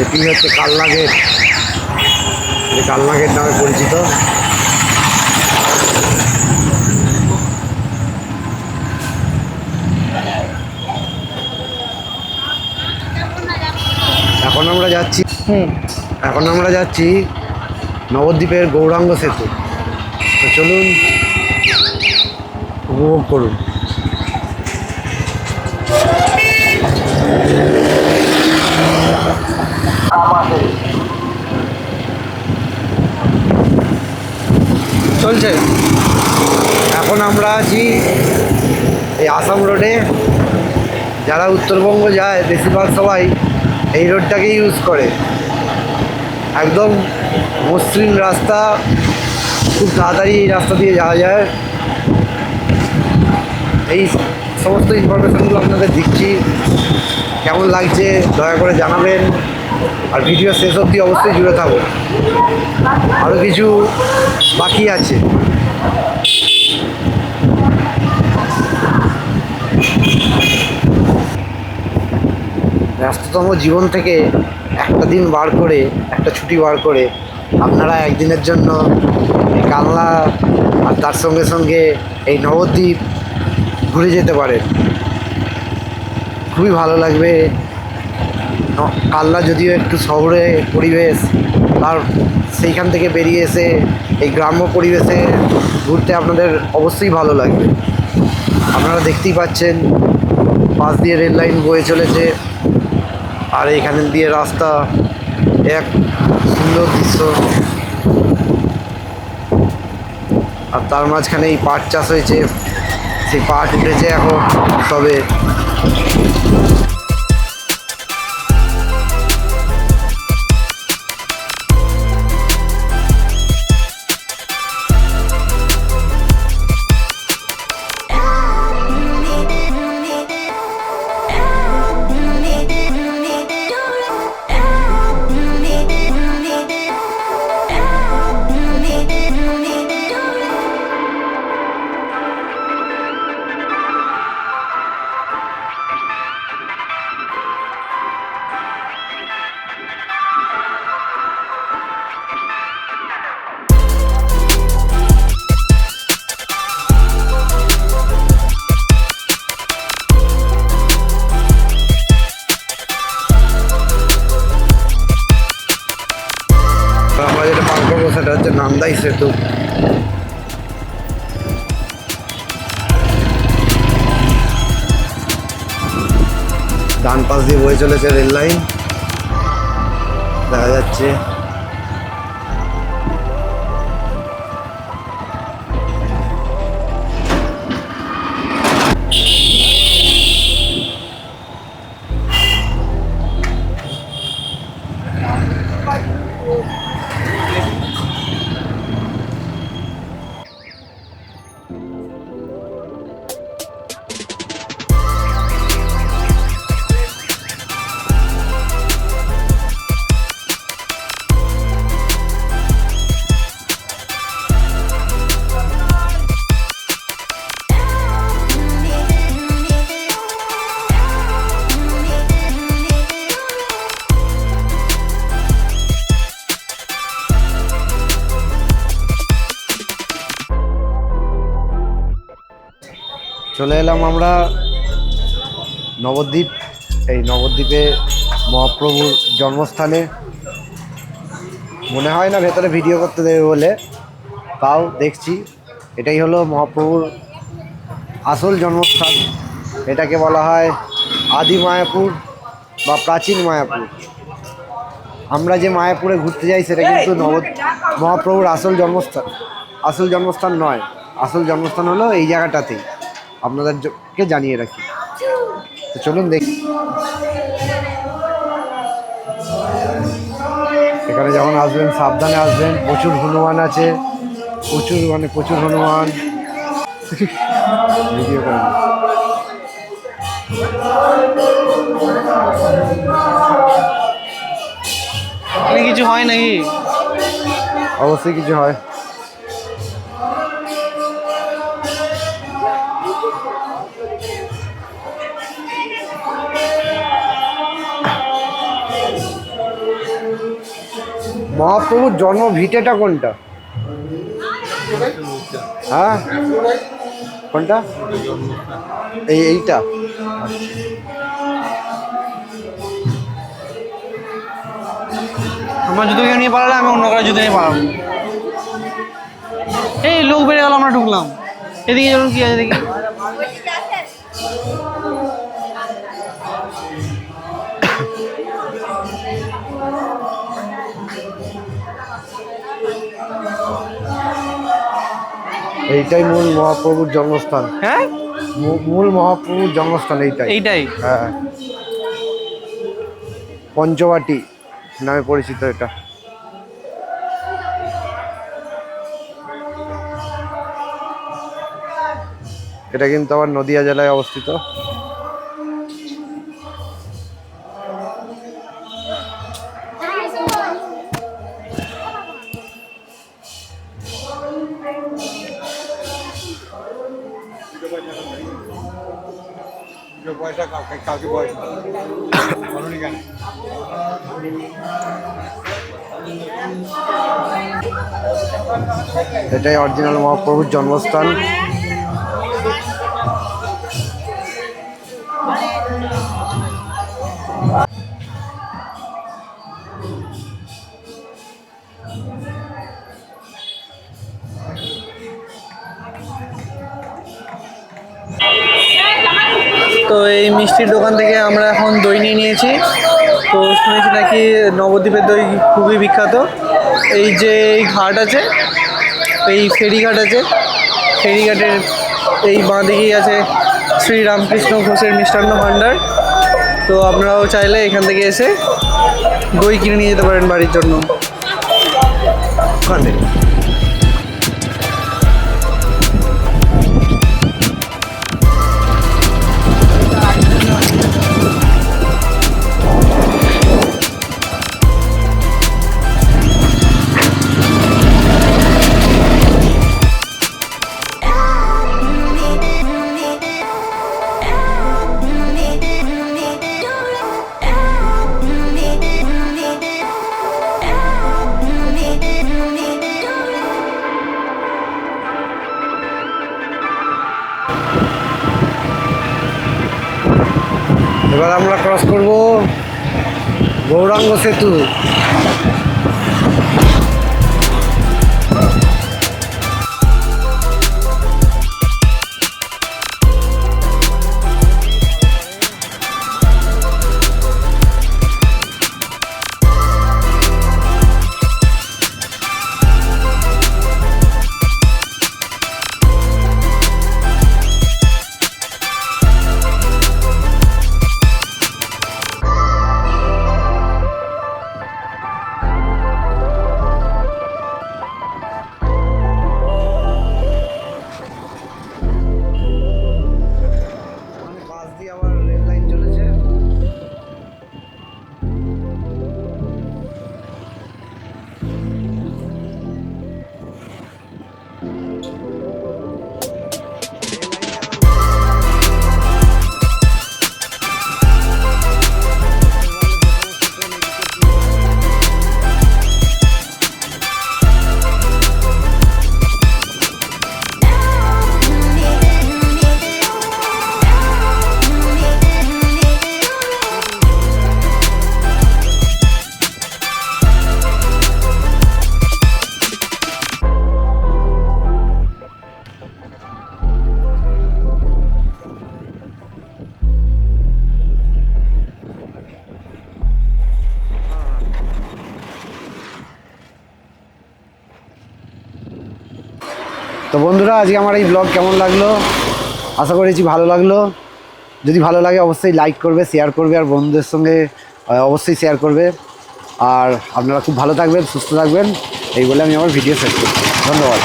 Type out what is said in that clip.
এটি হচ্ছে কালনা গেট এটি কালনা গেট নামে পরিচিত। এখন আমরা যাচ্ছি এখন আমরা যাচ্ছি নবদ্বীপের গৌরাঙ্গ সেতু। তো চলুন উপভোগ করুন। চলছে এখন আমরা আছি এই আসাম রোডে। যারা উত্তরবঙ্গ যায়, বেশিরভাগ সবাই এই রোডটাকে ইউজ করে। একদম মসৃণ রাস্তা। খুব তাড়াতাড়ি এই রাস্তা দিয়ে যাওয়া যায়। এই সমস্ত ইনফরমেশনগুলো আপনাদের দিচ্ছি। কেমন লাগছে, দয়া করে জানাবেন। আর ভিডিও শেষ অবধি অবশ্যই জুড়ে থাকো আরও কিছু বাকি আছে। ব্যস্ততম জীবন থেকে একটা দিন বার করে, একটা ছুটি বার করে আপনারা একদিনের জন্য এই কালনা আর তার সঙ্গে সঙ্গে এই নবদ্বীপ ঘুরে যেতে পারেন। খুবই ভালো লাগবে। কালনা যদিও একটু শহরে পরিবেশ, আর সেইখান থেকে বেরিয়ে এসে এই গ্রাম্য পরিবেশে ঘুরতে আপনাদের অবশ্যই ভালো লাগবে। আপনারা দেখতেই পাচ্ছেন, পাশ দিয়ে রেল লাইন বয়ে চলেছে, আর এখানে দিয়ে রাস্তা এক সুন্দর দৃশ্য। আর তার মাঝখানে এই পাট চাষ হয়েছে, সেই পাট উঠেছে এখন সবে। নান্দাই সেতু ডান পাশ দিয়ে বয়ে চলেছে রেল লাইন। দেখা যাচ্ছে চলে এলাম আমরা নবদ্বীপ এই নবদ্বীপে মহাপ্রভুর জন্মস্থানে। মনে হয় না ভেতরে ভিডিও করতে দেবে বলে তাও দেখছি। এটাই হলো মহাপ্রভুর আসল জন্মস্থান। এটাকে বলা হয় আদি মায়াপুর বা প্রাচীন মায়াপুর। আমরা যে মায়াপুরে ঘুরতে যাই সেটা কিন্তু নব মহাপ্রভুর আসল জন্মস্থান। আসল জন্মস্থান নয়। আসল জন্মস্থান হলো এই জায়গাটাতেই। আপনাদেরকে জানিয়ে রাখি। তো চলুন দেখি। এখানে যখন আসবেন সাবধানে আসবেন। প্রচুর হনুমান আছে। প্রচুর মানে প্রচুর হনুমান। ভিডিও করেন কিছু হয় নাকি? অবশ্যই কিছু হয়। মহাপ্রভুর জন্ম ভিটেটা কোনটা? হ্যাঁ? কোনটা? এই এইটা। আমার জুতোকে নিয়ে পালালে আমি অন্য কারও জুতো নিয়ে পালাবো এই লোক বেড়ে গেল, আমরা ঢুকলাম। এদিকে চলুন, কি আছে দেখি। এইটাই মূল মহাপ্রভুর জন্মস্থান। হ্যাঁ? মূল মহাপ্রভুর জন্মস্থান এইটাই। এইটাই? হ্যাঁ। পঞ্চবাটি নামে পরিচিত এটা। এটা কিন্তু আবার নদিয়া জেলায় অবস্থিত। পয়সা পয়সা এটাই অরিজিনাল মহাপ্রভুর জন্মস্থান। তো এই মিষ্টির দোকান থেকে আমরা এখন দই নিয়ে নিয়েছি। তো শুনেছি নাকি নবদ্বীপের দই খুবই বিখ্যাত। এই যে এই ঘাট আছে, এই ফেরিঘাট আছে, ফেরিঘাটের এই বাঁ দিকেই আছে শ্রী রামকৃষ্ণ ঘোষের মিষ্টান্ন ভাণ্ডার। তো আপনারাও চাইলে এখান থেকে এসে দই কিনে নিয়ে যেতে পারেন বাড়ির জন্য। ওখানে করব গৌরাঙ্গ সেতু। তো বন্ধুরা, আজকে আমার এই ব্লগ কেমন লাগল? আশা করেছি ভালো লাগল। যদি ভালো লাগে, অবশ্যই লাইক করবে শেয়ার করবে, আর বন্ধুদের সঙ্গে অবশ্যই শেয়ার করবে। আর আপনারা খুব ভালো থাকবেন, সুস্থ থাকবেন। এই বলে আমি আমার ভিডিও শেষ করছি। ধন্যবাদ।